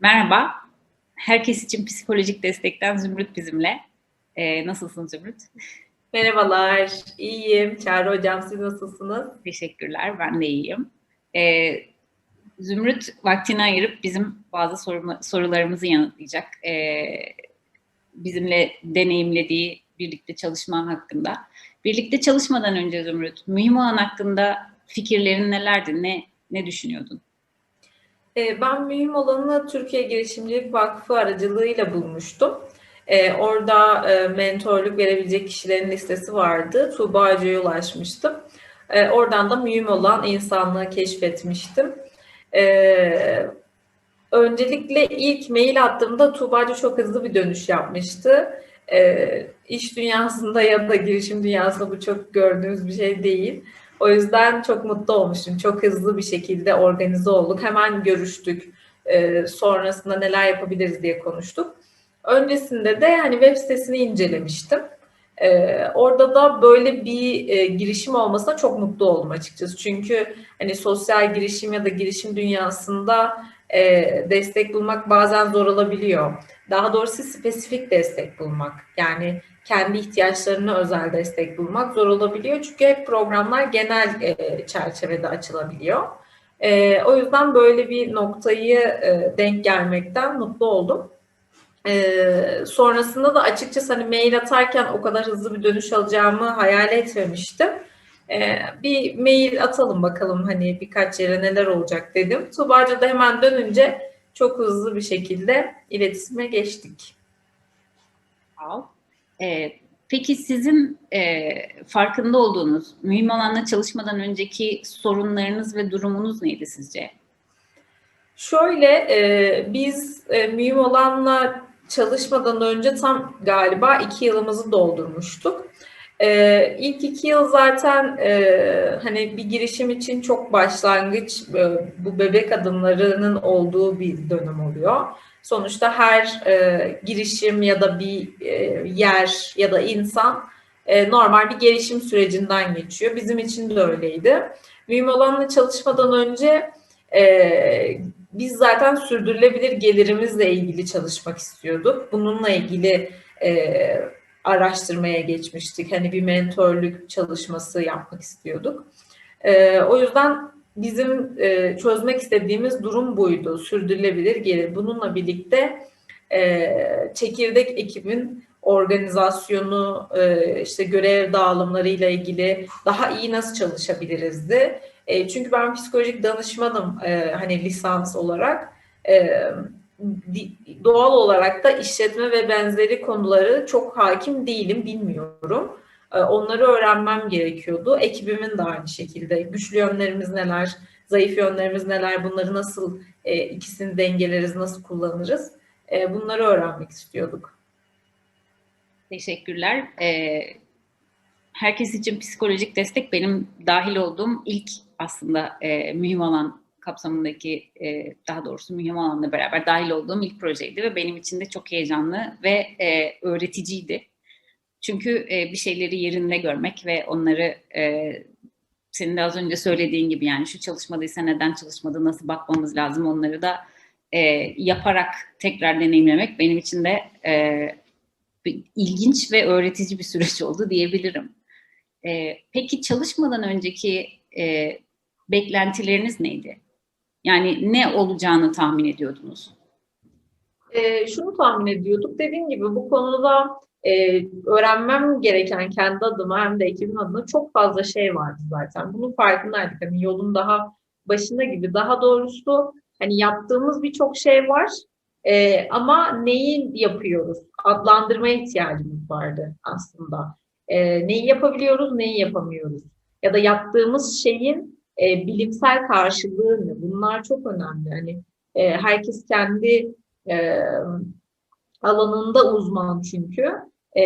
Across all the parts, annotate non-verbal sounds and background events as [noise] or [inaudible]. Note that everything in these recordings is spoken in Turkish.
Merhaba. Herkes için psikolojik destekten Zümrüt bizimle. Ee, nasılsın Zümrüt? Merhabalar, iyiyim. Çağrı Hocam, siz nasılsınız? Teşekkürler, ben de iyiyim. Ee, Zümrüt vaktini ayırıp bizim bazı soru, sorularımızı yanıtlayacak. Ee, bizimle deneyimlediği birlikte çalışma hakkında. Birlikte çalışmadan önce Zümrüt, mühim olan hakkında fikirlerin nelerdi? Ne, ne düşünüyordun? Ee, ben mühim olanı Türkiye Girişimcilik Vakfı aracılığıyla bulmuştum. Ee, orada e, mentorluk verebilecek kişilerin listesi vardı. Tuğba Hoca'ya ulaşmıştım. Ee, oradan da mühim olan insanlığı keşfetmiştim. Öncelikle ilk mail attığımda Tuğba çok hızlı bir dönüş yapmıştı. Ee, iş dünyasında ya da girişim dünyasında bu çok gördüğümüz bir şey değil. O yüzden çok mutlu olmuştum. Çok hızlı bir şekilde organize olduk. Hemen görüştük. Ee, sonrasında neler yapabiliriz diye konuştuk. Öncesinde de hani web sitesini incelemiştim. Ee, orada da böyle bir e, girişim olmasına çok mutlu oldum açıkçası. Çünkü hani sosyal girişim ya da girişim dünyasında e, destek bulmak bazen zor olabiliyor. Daha doğrusu spesifik destek bulmak. Yani kendi ihtiyaçlarına özel destek bulmak zor olabiliyor. Çünkü hep programlar genel e, çerçevede açılabiliyor. E, o yüzden böyle bir noktayı e, denk gelmekten mutlu oldum. E, sonrasında da açıkçası hani mail atarken o kadar hızlı bir dönüş alacağımı hayal etmemiştim. E, bir mail atalım bakalım hani birkaç yere neler olacak dedim. Tuğba'ca da hemen dönünce çok hızlı bir şekilde iletişime geçtik. Sağ ee, peki sizin e, farkında olduğunuz mühim alanla çalışmadan önceki sorunlarınız ve durumunuz neydi sizce? Şöyle e, biz e, mühim olanla çalışmadan önce tam galiba iki yılımızı doldurmuştuk. E, ilk iki yıl zaten e, hani bir girişim için çok başlangıç e, bu bebek adımlarının olduğu bir dönem oluyor. Sonuçta her e, girişim ya da bir e, yer ya da insan e, normal bir gelişim sürecinden geçiyor. Bizim için de öyleydi. Mühim olanla çalışmadan önce e, biz zaten sürdürülebilir gelirimizle ilgili çalışmak istiyorduk. Bununla ilgili e, araştırmaya geçmiştik. Hani bir mentorluk çalışması yapmak istiyorduk. E, o yüzden bizim e, çözmek istediğimiz durum buydu. Sürdürülebilir gelir. Bununla birlikte e, çekirdek ekibin organizasyonu, e, işte görev dağılımlarıyla ilgili daha iyi nasıl çalışabilirizdi. E, çünkü ben psikolojik danışmanım e, hani lisans olarak. E, doğal olarak da işletme ve benzeri konuları çok hakim değilim, bilmiyorum. E, onları öğrenmem gerekiyordu. Ekibimin de aynı şekilde. Güçlü yönlerimiz neler, zayıf yönlerimiz neler, bunları nasıl e, ikisini dengeleriz, nasıl kullanırız? E, bunları öğrenmek istiyorduk. Teşekkürler. Ee, herkes için psikolojik destek benim dahil olduğum ilk aslında e, mühim alan kapsamındaki e, daha doğrusu mühim alanla beraber dahil olduğum ilk projeydi ve benim için de çok heyecanlı ve e, öğreticiydi. Çünkü e, bir şeyleri yerinde görmek ve onları e, senin de az önce söylediğin gibi yani şu çalışmadıysa neden çalışmadı, nasıl bakmamız lazım onları da e, yaparak tekrar deneyimlemek benim için de e, ilginç ve öğretici bir süreç [laughs] oldu diyebilirim. E, peki çalışmadan önceki e, beklentileriniz neydi? Yani ne olacağını tahmin ediyordunuz? E, şunu tahmin ediyorduk. Dediğim gibi bu konuda e, öğrenmem gereken kendi adıma hem de ekibin adına çok fazla şey vardı zaten. Bunun farkındaydık. Hani yolun daha başında gibi. Daha doğrusu hani yaptığımız birçok şey var. E, ama neyi yapıyoruz? Adlandırmaya ihtiyacımız vardı aslında. E, neyi yapabiliyoruz, neyi yapamıyoruz? Ya da yaptığımız şeyin e, bilimsel karşılığı ne? Bunlar çok önemli. Hani e, herkes kendi e, alanında uzman çünkü. E,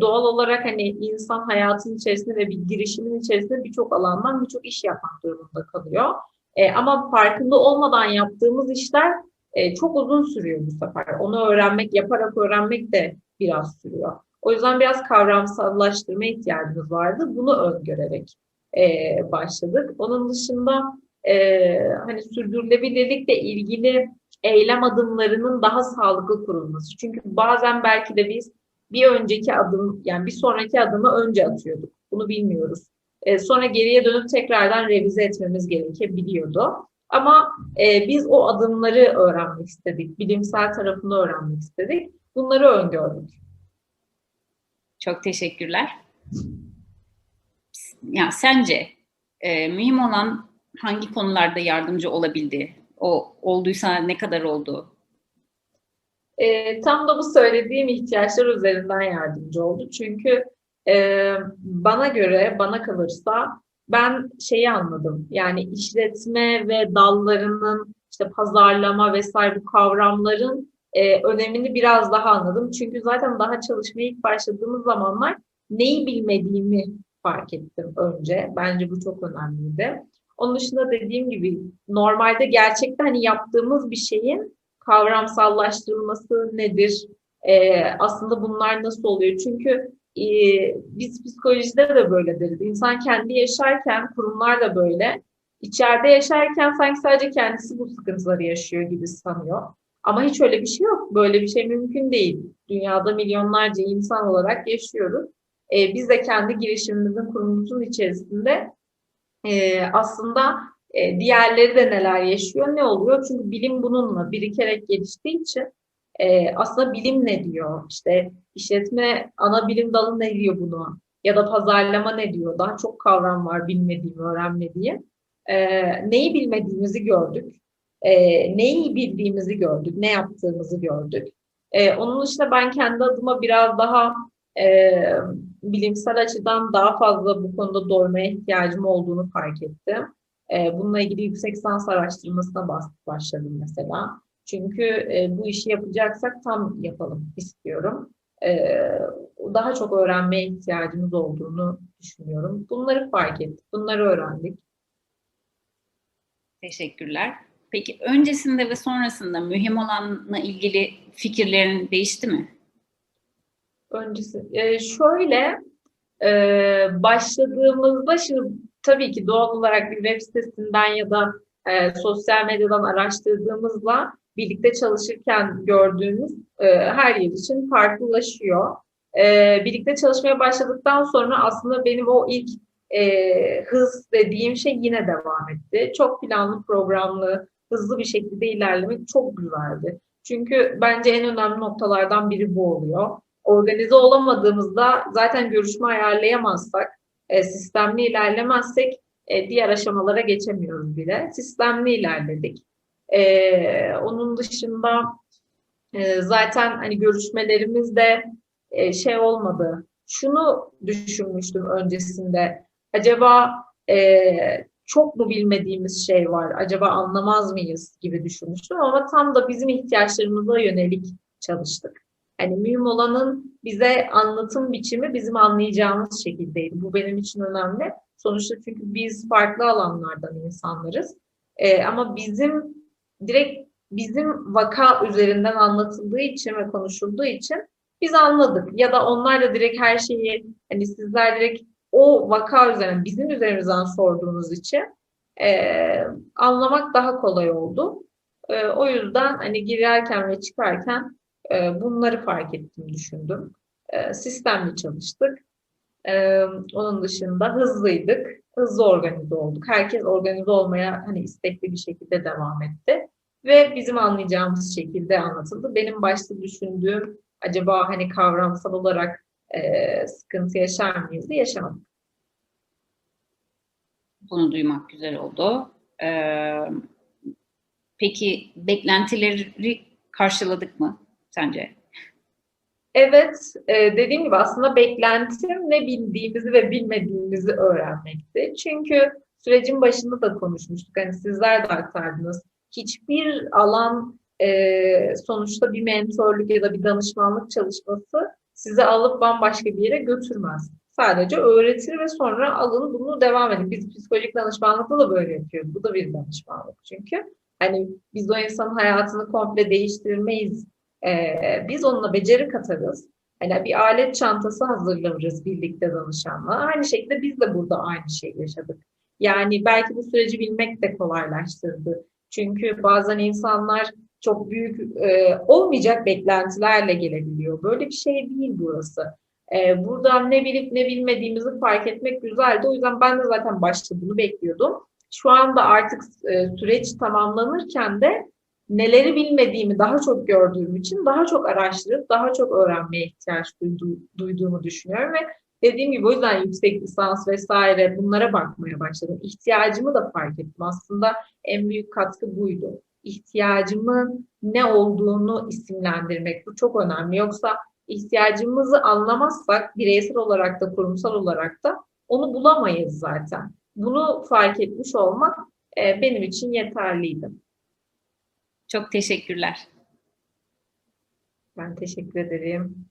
doğal olarak hani insan hayatın içerisinde ve bir girişimin içerisinde birçok alandan birçok iş yapmak durumunda kalıyor. E, ama farkında olmadan yaptığımız işler e, çok uzun sürüyor bu sefer. Onu öğrenmek, yaparak öğrenmek de biraz sürüyor. O yüzden biraz kavramsallaştırma ihtiyacımız vardı. Bunu öngörerek e, başladık. Onun dışında e, hani sürdürülebilirlikle ilgili eylem adımlarının daha sağlıklı kurulması. Çünkü bazen belki de biz bir önceki adım yani bir sonraki adımı önce atıyorduk. Bunu bilmiyoruz. E, sonra geriye dönüp tekrardan revize etmemiz gerekebiliyordu. Ama e, biz o adımları öğrenmek istedik. Bilimsel tarafını öğrenmek istedik. Bunları öngördük. Çok teşekkürler. Ya sence e, mühim olan hangi konularda yardımcı olabildi? O olduysa ne kadar oldu? E, tam da bu söylediğim ihtiyaçlar üzerinden yardımcı oldu. Çünkü e, bana göre, bana kalırsa ben şeyi anladım. Yani işletme ve dallarının işte pazarlama vesaire bu kavramların e, önemini biraz daha anladım. Çünkü zaten daha çalışmaya ilk başladığımız zamanlar neyi bilmediğimi fark ettim önce. Bence bu çok önemliydi. Onun dışında dediğim gibi normalde gerçekten hani yaptığımız bir şeyin kavramsallaştırılması nedir? Ee, aslında bunlar nasıl oluyor? Çünkü e, biz psikolojide de böyle deriz. İnsan kendi yaşarken, kurumlar da böyle. İçeride yaşarken sanki sadece kendisi bu sıkıntıları yaşıyor gibi sanıyor. Ama hiç öyle bir şey yok. Böyle bir şey mümkün değil. Dünyada milyonlarca insan olarak yaşıyoruz. Ee, biz de kendi girişimimizin, kurumumuzun içerisinde e, aslında e, diğerleri de neler yaşıyor, ne oluyor? Çünkü bilim bununla birikerek geliştiği için e, aslında bilim ne diyor? İşte işletme ana bilim dalı ne diyor bunu? Ya da pazarlama ne diyor? Daha çok kavram var bilmediğim, öğrenmediğim. E, neyi bilmediğimizi gördük. E, neyi bildiğimizi gördük. Ne yaptığımızı gördük. E, onun dışında ben kendi adıma biraz daha e, bilimsel açıdan daha fazla bu konuda doymaya ihtiyacım olduğunu fark ettim. E, bununla ilgili yüksek lisans araştırmasına başladım mesela. Çünkü e, bu işi yapacaksak tam yapalım istiyorum. E, daha çok öğrenmeye ihtiyacımız olduğunu düşünüyorum. Bunları fark ettik, bunları öğrendik. Teşekkürler. Peki öncesinde ve sonrasında mühim olanla ilgili fikirlerin değişti mi? Öncesi, e, şöyle e, başladığımızda şimdi tabii ki doğal olarak bir web sitesinden ya da e, sosyal medyadan araştırdığımızla birlikte çalışırken gördüğümüz e, her yer için farklılaşıyor. E, birlikte çalışmaya başladıktan sonra aslında benim o ilk e, hız dediğim şey yine devam etti. Çok planlı, programlı, hızlı bir şekilde ilerlemek çok güzeldi. Çünkü bence en önemli noktalardan biri bu oluyor. Organize olamadığımızda zaten görüşme ayarlayamazsak, e, sistemli ilerlemezsek e, diğer aşamalara geçemiyoruz bile. Sistemli ilerledik. E, onun dışında e, zaten hani görüşmelerimizde e, şey olmadı. Şunu düşünmüştüm öncesinde. Acaba e, çok mu bilmediğimiz şey var? Acaba anlamaz mıyız gibi düşünmüştüm ama tam da bizim ihtiyaçlarımıza yönelik çalıştık. Hani mühim olanın bize anlatım biçimi bizim anlayacağımız şekildeydi. Bu benim için önemli. Sonuçta çünkü biz farklı alanlardan insanlarız. Ee, ama bizim direkt bizim vaka üzerinden anlatıldığı için ve konuşulduğu için biz anladık. Ya da onlar da direkt her şeyi hani sizler direkt o vaka üzerinden bizim üzerimizden sorduğunuz için e, anlamak daha kolay oldu. E, o yüzden hani girerken ve çıkarken bunları fark ettim, düşündüm. E, sistemli çalıştık. E, onun dışında hızlıydık. Hızlı organize olduk. Herkes organize olmaya hani istekli bir şekilde devam etti. Ve bizim anlayacağımız şekilde anlatıldı. Benim başta düşündüğüm acaba hani kavramsal olarak e, sıkıntı yaşar mıyız diye yaşamadık. Bunu duymak güzel oldu. Ee, peki beklentileri karşıladık mı sence? Evet, e, dediğim gibi aslında beklentim ne bildiğimizi ve bilmediğimizi öğrenmekti. Çünkü sürecin başında da konuşmuştuk. Hani sizler de aktardınız. Hiçbir alan e, sonuçta bir mentorluk ya da bir danışmanlık çalışması sizi alıp bambaşka bir yere götürmez. Sadece öğretir ve sonra alın bunu devam edin. Biz psikolojik danışmanlıkta da böyle yapıyoruz. Bu da bir danışmanlık çünkü. Hani biz o insanın hayatını komple değiştirmeyiz. Ee, biz onunla beceri katarız. Hani bir alet çantası hazırlarız birlikte danışanla. Aynı şekilde biz de burada aynı şeyi yaşadık. Yani belki bu süreci bilmek de kolaylaştırdı. Çünkü bazen insanlar çok büyük e, olmayacak beklentilerle gelebiliyor. Böyle bir şey değil burası. E, buradan ne bilip ne bilmediğimizi fark etmek güzeldi. O yüzden ben de zaten başta bunu bekliyordum. Şu anda artık e, süreç tamamlanırken de neleri bilmediğimi daha çok gördüğüm için daha çok araştırıp daha çok öğrenmeye ihtiyaç duydu, duyduğumu düşünüyorum ve dediğim gibi o yüzden yüksek lisans vesaire bunlara bakmaya başladım. İhtiyacımı da fark ettim. Aslında en büyük katkı buydu. İhtiyacımın ne olduğunu isimlendirmek. Bu çok önemli. Yoksa ihtiyacımızı anlamazsak bireysel olarak da kurumsal olarak da onu bulamayız zaten. Bunu fark etmiş olmak benim için yeterliydi. Çok teşekkürler. Ben teşekkür ederim.